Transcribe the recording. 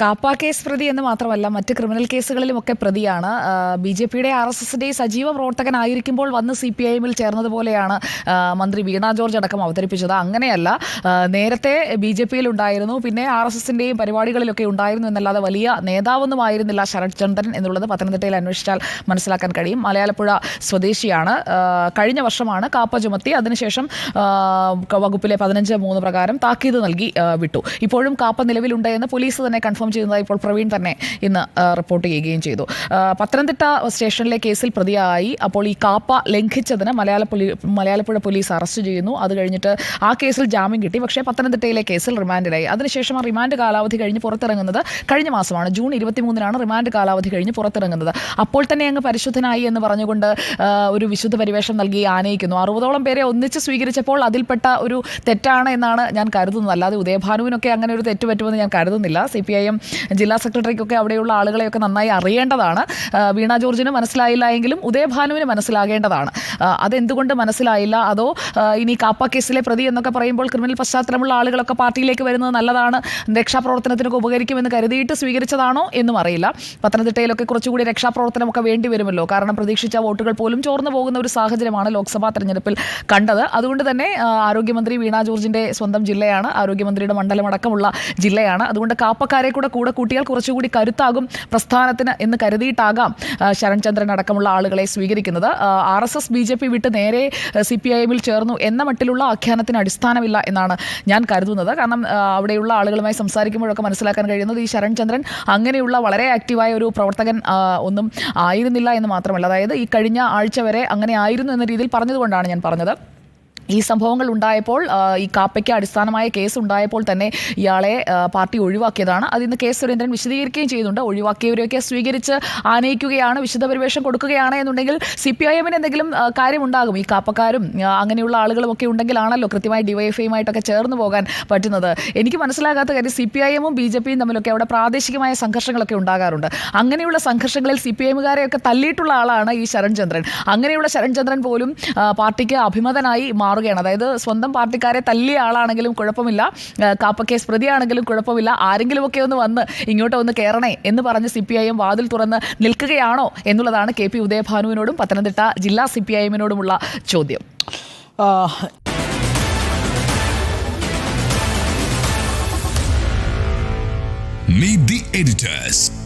KAAPA case പ്രതി എന്ന് മാത്രമല്ല മറ്റ് ക്രിമിനൽ കേസുകളിലുമൊക്കെ പ്രതിയാണ്. ബി ജെ പിയുടെ ആർ എസ് എസിന്റെ സജീവ പ്രവർത്തകനായിരിക്കുമ്പോൾ വന്ന് സി പി ഐ എമ്മിൽ ചേർന്നതുപോലെയാണ് മന്ത്രി വീണ ജോർജ് അടക്കം അവതരിപ്പിച്ചത്. അങ്ങനെയല്ല നേരത്തെ ബി ജെ പിയിൽ ഉണ്ടായിരുന്നു പിന്നെ ആർ എസ് എസിന്റെയും പരിപാടികളിലൊക്കെ ഉണ്ടായിരുന്നു എന്നല്ലാതെ വലിയ നേതാവൊന്നും ആയിരുന്നില്ല ശരത് ചന്ദ്രൻ എന്നുള്ളത് പത്തനംതിട്ടയിൽ അന്വേഷിച്ചാൽ മനസ്സിലാക്കാൻ കഴിയും. മലയാളപ്പുഴ സ്വദേശിയാണ്. കഴിഞ്ഞ വർഷമാണ് കാപ്പ ചുമത്തി അതിനുശേഷം വകുപ്പിലെ പതിനഞ്ച് മൂന്ന് പ്രകാരം താക്കീത് നൽകി വിട്ടു. ഇപ്പോഴും കാപ്പ നിലവിലുണ്ടെന്ന് പോലീസ് തന്നെ കൺഫേം ചെയ്യുന്നതായി ഇപ്പോൾ പ്രവീൺ തന്നെ ഇന്ന് റിപ്പോർട്ട് ചെയ്യുകയും ചെയ്തു. പത്തനംതിട്ട സ്റ്റേഷനിലെ കേസിൽ പ്രതിയായി. അപ്പോൾ ഈ കാപ്പ ലംഘിച്ചതിന് മലയാള പോലീ മലയാളപ്പുഴ പോലീസ് അറസ്റ്റ് ചെയ്യുന്നു. അത് കഴിഞ്ഞിട്ട് ആ കേസിൽ ജാമ്യം കിട്ടി. പക്ഷേ പത്തനംതിട്ടയിലെ കേസിൽ റിമാൻഡിലായി. അതിനുശേഷം ആ റിമാൻഡ് കാലാവധി കഴിഞ്ഞ് പുറത്തിറങ്ങുന്നത്. കഴിഞ്ഞ മാസമാണ്. ജൂൺ ഇരുപത്തിമൂന്നിനാണ് റിമാൻഡ് കാലാവധി കഴിഞ്ഞ് പുറത്തിറങ്ങുന്നത്. അപ്പോൾ തന്നെ അങ്ങ് പരിശുദ്ധനായി എന്ന് പറഞ്ഞുകൊണ്ട് ഒരു വിശുദ്ധ പരിവേഷം നൽകി ആനയിക്കുന്നു. അറുപതോളം പേരെ ഒന്നിച്ച് സ്വീകരിച്ചപ്പോൾ അതിൽപ്പെട്ട ഒരു തെറ്റാണ് എന്നാണ് ഞാൻ കരുതുന്നത്. അല്ലാതെ ഉദയഭാനുവിനൊക്കെ അങ്ങനെ ഒരു തെറ്റ് പറ്റുമെന്ന് ഞാൻ കരുതുന്നില്ല. സി പി ഐ എം ജില്ലാ സെക്രട്ടറിക്കൊക്കെ അവിടെയുള്ള ആളുകളെയൊക്കെ നന്നായി അറിയേണ്ടതാണ്. വീണ ജോർജിന് മനസ്സിലായില്ല എങ്കിലും ഉദയഭാനുവിന് മനസ്സിലാകേണ്ടതാണ്. അതെന്തുകൊണ്ട് മനസ്സിലായില്ല? അതോ ഇനി കാപ്പ കേസിലെ പ്രതി എന്നൊക്കെ പറയുമ്പോൾ ക്രിമിനൽ പശ്ചാത്തലമുള്ള ആളുകളൊക്കെ പാർട്ടിയിലേക്ക് വരുന്നത് നല്ലതാണ് രക്ഷാപ്രവർത്തനത്തിനൊക്കെ ഉപകരിക്കുമെന്ന് കരുതിയിട്ട് സ്വീകരിച്ചതാണോ എന്നും അറിയില്ല. പത്തനംതിട്ടയിലൊക്കെ കുറച്ചുകൂടി രക്ഷാപ്രവർത്തനമൊക്കെ വേണ്ടി വരുമല്ലോ. കാരണം പ്രതീക്ഷിച്ച വോട്ടുകൾ പോലും ചോർന്നു പോകുന്ന ഒരു സാഹചര്യമാണ് ലോക്സഭാ തെരഞ്ഞെടുപ്പിൽ കണ്ടത്. അതുകൊണ്ട് തന്നെ ആരോഗ്യമന്ത്രി വീണ ജോർജിന്റെ സ്വന്തം ജില്ലയാണ് ആരോഗ്യമന്ത്രിയുടെ മണ്ഡലമടക്കമുള്ള ജില്ലയാണ്. അതുകൊണ്ട് കാപ്പക്കാരെ കൂടെ കൂടെ കൂട്ടിയാൽ കുറച്ചുകൂടി കരുത്താകും പ്രസ്ഥാനത്തിന് എന്ന് കരുതിയിട്ടാകാം ശരൺചന്ദ്രൻ ശരൺ അടക്കമുള്ള ആളുകളെ സ്വീകരിക്കുന്നത്. R S S B J P വിട്ട് നേരെ സി പി ഐ എമ്മിൽ ചേർന്നു എന്ന മട്ടിലുള്ള ആഖ്യാനത്തിന് അടിസ്ഥാനമില്ല എന്നാണ് ഞാൻ കരുതുന്നത്. കാരണം അവിടെയുള്ള ആളുകളുമായി സംസാരിക്കുമ്പോഴൊക്കെ മനസ്സിലാക്കാൻ കഴിയുന്നത് ഈ ശരൺചന്ദ്രൻ അങ്ങനെയുള്ള വളരെ ആക്റ്റീവായ ഒരു പ്രവർത്തകൻ ഒന്നും ആയിരുന്നില്ല എന്ന് മാത്രമല്ല. അതായത് ഈ കഴിഞ്ഞ ആഴ്ച വരെ അങ്ങനെ ആയിരുന്നു എന്ന രീതിയിൽ പറഞ്ഞതുകൊണ്ടാണ് ഞാൻ പറഞ്ഞത്. ഈ സംഭവങ്ങൾ ഉണ്ടായപ്പോൾ ഈ കാപ്പയ്ക്ക് അടിസ്ഥാനമായ കേസ് ഉണ്ടായപ്പോൾ തന്നെ ഇയാളെ പാർട്ടി ഒഴിവാക്കിയതാണ്. അതിൽ നിന്ന് കെ സുരേന്ദ്രൻ വിശദീകരിക്കുകയും ചെയ്യുന്നുണ്ട്. ഒഴിവാക്കിയവരെയൊക്കെ സ്വീകരിച്ച് ആനയിക്കുകയാണ് വിശുദ്ധ പരിവേഷം കൊടുക്കുകയാണ് എന്നുണ്ടെങ്കിൽ സി പി ഐ എമ്മിന് എന്തെങ്കിലും കാര്യം കാര്യമുണ്ടാകും. ഈ കാപ്പക്കാരും അങ്ങനെയുള്ള ആളുകളും ഒക്കെ ഉണ്ടെങ്കിലാണല്ലോ കൃത്യമായി ഡിവൈഎഫ്ഐയുമായിട്ടൊക്കെ ചേർന്ന് പോകാൻ പറ്റുന്നത്. എനിക്ക് മനസ്സിലാകാത്ത കാര്യം സി പി ഐ എമ്മും ബി ജെ പിയും തമ്മിലൊക്കെ അവിടെ പ്രാദേശികമായ സംഘർഷങ്ങളൊക്കെ ഉണ്ടാകാറുണ്ട്. അങ്ങനെയുള്ള സംഘർഷങ്ങളിൽ സി പി എമ്മുകാരെയൊക്കെ തള്ളിയിട്ടുള്ള ആളാണ് ഈ ശരൺചന്ദ്രൻ. അങ്ങനെയുള്ള ശരൺചന്ദ്രൻ പോലും പാർട്ടിക്ക് അഭിമതനായി മാറുകയാണ്. അതായത് സ്വന്തം പാർട്ടിക്കാരെ തല്ലിയ ആളാണെങ്കിലും കുഴപ്പമില്ല. കാപ്പ കാപ്പക്കേസ് പ്രതിയാണെങ്കിലും കുഴപ്പമില്ല. ആരെങ്കിലുമൊക്കെ ഒന്ന് വന്ന് ഇങ്ങോട്ട് ഒന്ന് കയറണേ എന്ന് പറഞ്ഞ് സി പി ഐ എം വാതിൽ തുറന്ന് നിൽക്കുകയാണോ എന്നുള്ളതാണ് കെ പി ഉദയഭാനുവിനോടും പത്തനംതിട്ട ജില്ലാ സി പി ഐ എമ്മിനോടുമുള്ള ചോദ്യം. Meet the editors.